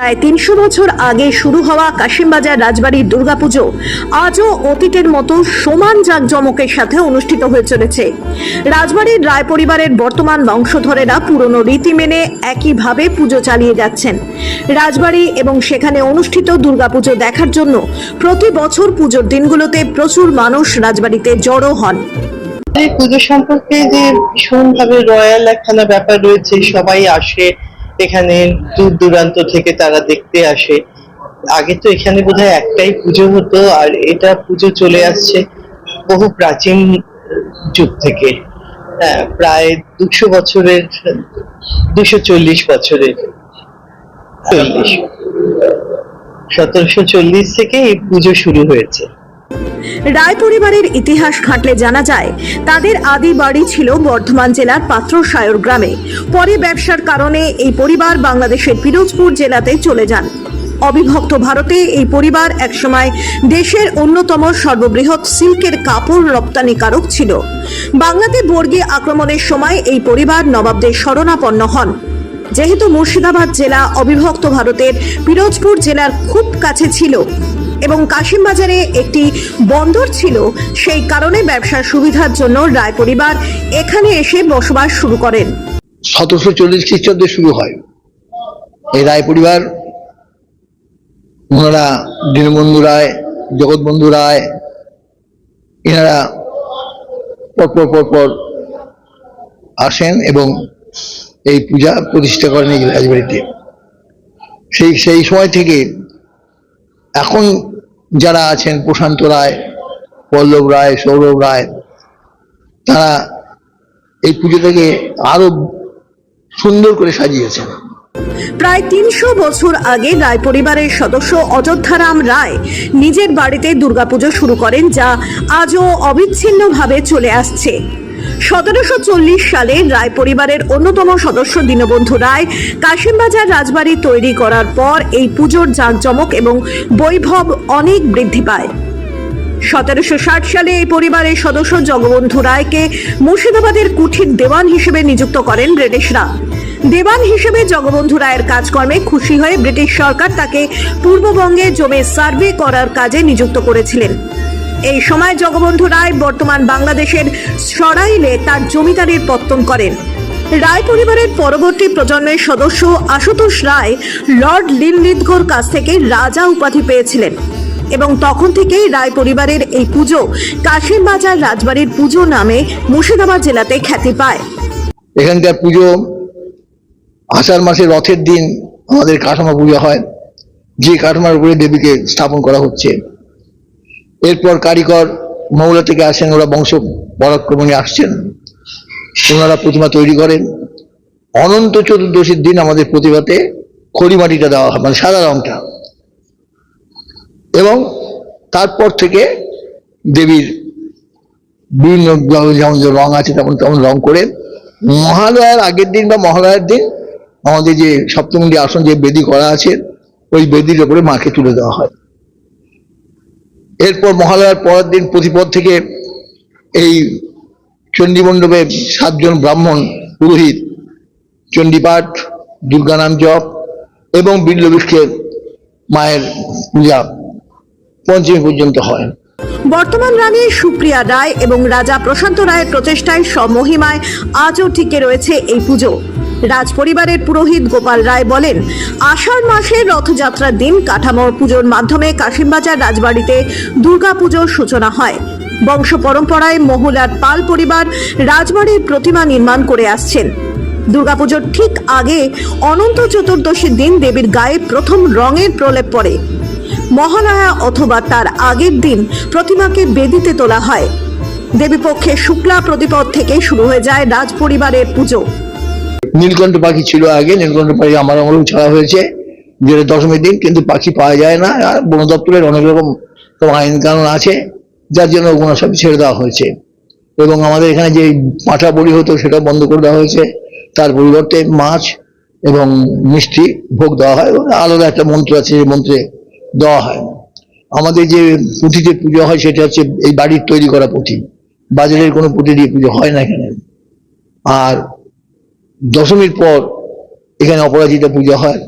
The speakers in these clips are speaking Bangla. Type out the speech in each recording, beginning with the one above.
প্রায় তিনশো বছর আগে শুরু হওয়া কাশিমবাজার রাজবাড়ির দুর্গাপুজো আজও অতীতের মতো সমান জাঁকজমকের সাথে অনুষ্ঠিত হয়ে চলেছে। রাজবাড়ির রায় পরিবারের বর্তমান বংশধরেরা পুরনো রীতি মেনে একইভাবে পুজো চালিয়ে যাচ্ছেন। রাজবাড়ি এবং সেখানে অনুষ্ঠিত দুর্গাপুজো দেখার জন্য প্রতি বছর পুজোর দিনগুলোতে প্রচুর মানুষ রাজবাড়িতে জড়ো হন। পুজো সম্পর্কে যে ভীষণ ভাবে রয়্যাল একখানা ব্যাপার রয়েছে, সবাই আসে এখানে দূর দূরান্ত থেকে তারা দেখতে আসে। আগে তো এখানে বোধহয় একটাই পুজো হতো আর এটা পুজো চলে আসছে বহু প্রাচীন যুগ থেকে। হ্যাঁ, প্রায় দুশো বছরের দুশো চল্লিশ বছরের। চল্লিশ। সতেরোশো চল্লিশ থেকে এই পুজো শুরু হয়েছে। রায় পরিবারের ইতিহাস ঘাঁটলে জানা যায়, তাদের আদি বাড়ি ছিল বর্ধমান জেলার পাত্রসায়র গ্রামে। পরে ব্যবসার কারণে এই পরিবার বাংলাদেশের পিরোজপুর জেলাতে চলে যান। অবিভক্ত ভারতে এই পরিবার একসময় দেশের অন্যতম সর্ববৃহৎ সিল্কের কাপড় রপ্তানিকারক ছিল। বাংলাতে বর্গী আক্রমণের সময় এই পরিবার নবাবদের শরণাপন্ন হন। যেহেতু মুর্শিদাবাদ জেলা অবিভক্ত ভারতের, পিরোজপুর জেলার খুব কাছে ছিল। এবং কাশিমবাজারে একটি বন্দর ছিল, সেই কারণে ব্যবসার সুবিধার জন্য রায় পরিবার এখানে এসে বসবাস শুরু করেন। সতেরোশো চল্লিশ খ্রিস্টাব্দে শুরু হয়। এই রায় পরিবার, ওনারা দীনবন্ধু রায়, জগৎবন্ধু রায়, এনারা পরপর পরপর আসেন এবং এই পূজা প্রতিষ্ঠা করেন এই রাজবাড়িতে। সেই সেই সময় থেকে এখন যারা আছেন প্রশান্ত রায়, পল্লব রায়, সৌরভ রায়, তারা এই পুজোটাকে আরও সুন্দর করে সাজিয়েছেন। প্রায় তিনশো বছর আগে রায় পরিবারের সদস্য অযোধ্যারাম রায় নিজের বাড়িতে দুর্গাপুজো শুরু করেন যা আজও অবিচ্ছিন্নভাবে চলে আসছে। সতেরোশো চল্লিশ সালে রায় পরিবারের অন্যতম সদস্য দীনবন্ধু রায় কাশিমবাজার রাজবাড়ি তৈরি করার পর এই পুজোর জাঁকজমক এবং বৈভব অনেক বৃদ্ধি পায়। সতেরোশো ষাট সালে এই পরিবারের সদস্য জগবন্ধু রায়কে মুর্শিদাবাদের কুঠির দেওয়ান হিসেবে নিযুক্ত করেন ব্রিটিশরা। দেওয়ান হিসেবে জগবন্ধু রায়ের কাজকর্মে খুশি হয়ে ব্রিটিশ সরকার তাকে পূর্ববঙ্গে জমি সার্ভে করার কাজে নিযুক্ত করেছিলেন। এই সময় জগবন্ধু রায় বর্তমান বাংলাদেশের সরাইলে তার জমিদারির পত্তন করেন। রায় পরিবারের পরবর্তী প্রজন্মের সদস্য আশুতোষ রায় লর্ড লিনলিদগোর কাছ থেকে রাজা উপাধি পেয়েছিলেন এবং তখন থেকেই রায় পরিবারের এই পুজো কাশিমবাজার রাজবাড়ির পুজো নামে মুর্শিদাবাদ জেলাতে খ্যাতি পায়। এখানকার পুজো আষাঢ় মাসের রথের দিন আমাদের কাঠামো পুজো হয়। যে কাঠামার উপরে দেবীকে স্থাপন করা হচ্ছে। এরপর কারিগর মৌলা থেকে আসেন, ওরা বংশ পরাক্রমণে আসছেন। ওনারা প্রতিমা তৈরি করেন। অনন্ত চতুর্দশীর দিন আমাদের প্রতিমাতে খড়িমাটিটা দেওয়া হয় মানে সাদা রংটা। এবং তারপর থেকে দেবীর বিভিন্ন যেমন রং আছে, তেমন তেমন রং করে মহালয়ার আগের দিন বা মহালয়ার দিন আমাদের যে সপ্তমী আসন যে বেদি করা আছে, ওই বেদির ওপরে মাকে তুলে দেওয়া হয়। এরপর মহালয়ার পরের দিন প্রতিপদ থেকে এই চণ্ডী মণ্ডপে সাতজন ব্রাহ্মণ পুরোহিত, চণ্ডীপাঠ দুর্গা নাম জপ এবং বিল্লবিষ্কের মায়ের পূজা পঞ্চমী পর্যন্ত হয়। বর্তমান রানী সুপ্রিয়া রায় এবং রাজা প্রশান্ত রায়ের প্রচেষ্টায় সব মহিমায় আজও টিকে রয়েছে এই পুজো। রাজ পরিবারের পুরোহিত গোপাল রায় বলেন, আষাঢ় মাসের রথযাত্রার দিন কাঠামো পুজোর মাধ্যমে কাশিমবাজার রাজবাড়িতে দুর্গা পুজোর সূচনা হয়। বংশ পরম্পরায় মহুলার পাল পরিবার রাজবাড়ির প্রতিমা নির্মাণ করে আসছেন। দুর্গাপুজোর ঠিক আগে অনন্ত চতুর্দশীর দিন দেবীর গায়ে প্রথম রঙের প্রলেপ পড়ে। মহালয়া অথবা তার আগের দিন প্রতিমাকে বেদিতে তোলা হয়। দেবীপক্ষে শুক্লা প্রতিপদ থেকে শুরু হয়ে যায় রাজ পরিবারের পুজো। নীলকণ্ঠ পাখি ছিল আগে, নীলকণ্ঠ পাখি আমার আমলেও ছাড়া হয়েছে, যেটা দশমীর দিন, কিন্তু পাখি পাওয়া যায় না। আর বন দপ্তরের অনেক রকম আইন কানুন আছে, যার জন্য ওগুলো সব ছেড়ে দেওয়া হয়েছে। এবং আমাদের এখানে যে পাঁঠা বড়ি হতো, সেটা বন্ধ করে দেওয়া হয়েছে। তার পরিবর্তে মাছ এবং মিষ্টি ভোগ দেওয়া হয়, এবং আলাদা একটা মন্ত্র আছে, যে মন্ত্রে দেওয়া হয়। আমাদের যে পুঁথিতে পুজো হয়, সেটা হচ্ছে এই বাড়ির তৈরি করা পুঁথি। বাজারের কোনো পুঁথি দিয়ে পুজো হয় না এখানে। আর দশমীর পর এখানে অপরাজিতা পূজা হয়।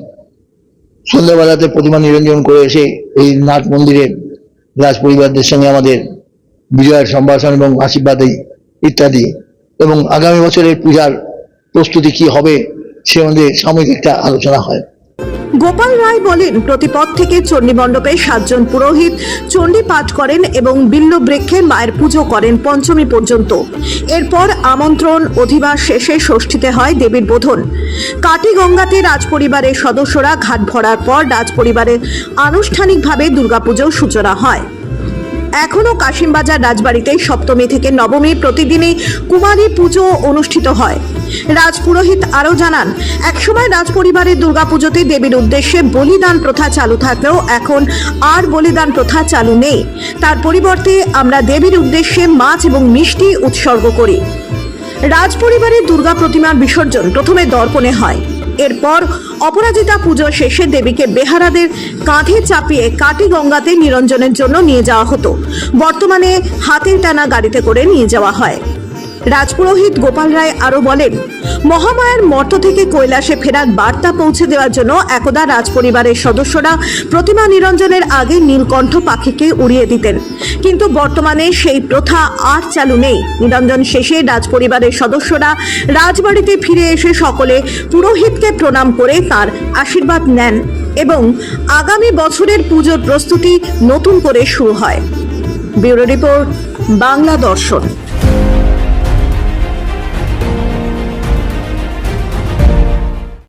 সন্ধ্যাবেলাতে প্রতিমা নিরঞ্জন করে এসে এই নাট মন্দিরে রাজ পরিবারদের সঙ্গে আমাদের বিজয়ের সম্ভাষণ এবং আশীর্বাদ ইত্যাদি এবং আগামী বছরের পূজার প্রস্তুতি কি হবে সে আমাদের সাময়িক একটা আলোচনা হয়। গোপাল রায় বলেন, প্রতিপদ থেকে চণ্ডী মণ্ডপে সাতজন পুরোহিত চণ্ডী পাঠ করেন এবং বিল্ল বৃক্ষে মায়ের পুজো করেন পঞ্চমী পর্যন্ত। এরপর আমন্ত্রণ অধিবাস শেষে ষষ্ঠীতে হয় দেবীর বোধন। কাটিগঙ্গাতে রাজপরিবারের সদস্যরা ঘাট ভরার পর রাজপরিবারের আনুষ্ঠানিকভাবে দুর্গাপুজোর সূচনা হয়। এখনও কাশিমবাজার রাজবাড়িতে সপ্তমী থেকে নবমী প্রতিদিনই কুমারী পুজো অনুষ্ঠিত হয়। রাজপুরোহিত আরও জানান, একসময় রাজপরিবারের দুর্গাপুজোতে দেবীর উদ্দেশ্যে বলিদান প্রথা চালু থাকলেও এখন আর বলিদান প্রথা চালু নেই। তার পরিবর্তে আমরা দেবীর উদ্দেশ্যে মাছ এবং মিষ্টি উৎসর্গ করি। রাজপরিবারের দুর্গা প্রতিমার বিসর্জন প্রথমে দর্পণে হয়। এরপর অপরাজিতা পুজো শেষে দেবীকে বেহারাদের কাঁধে চাপিয়ে কাটি গঙ্গাতে নিরঞ্জনের জন্য নিয়ে যাওয়া হতো। বর্তমানে হাতের টানা গাড়িতে করে নিয়ে যাওয়া হয়। রাজপুরোহিত গোপাল রায় আরও বলেন, মহামায়ার মর্ত থেকে কৈলাসে ফেরার বার্তা পৌঁছে দেওয়ার জন্য একদা রাজপরিবারের সদস্যরা প্রতিমা নিরঞ্জনের আগে নীলকণ্ঠ পাখিকে উড়িয়ে দিতেন। কিন্তু বর্তমানে সেই প্রথা আর চালু নেই। নিরঞ্জন শেষে রাজপরিবারের সদস্যরা রাজবাড়িতে ফিরে এসে সকলে পুরোহিতকে প্রণাম করে তার আশীর্বাদ নেন এবং আগামী বছরের পুজোর প্রস্তুতি নতুন করে শুরু হয়। ব্যুরো রিপোর্ট, বাংলা দর্শন।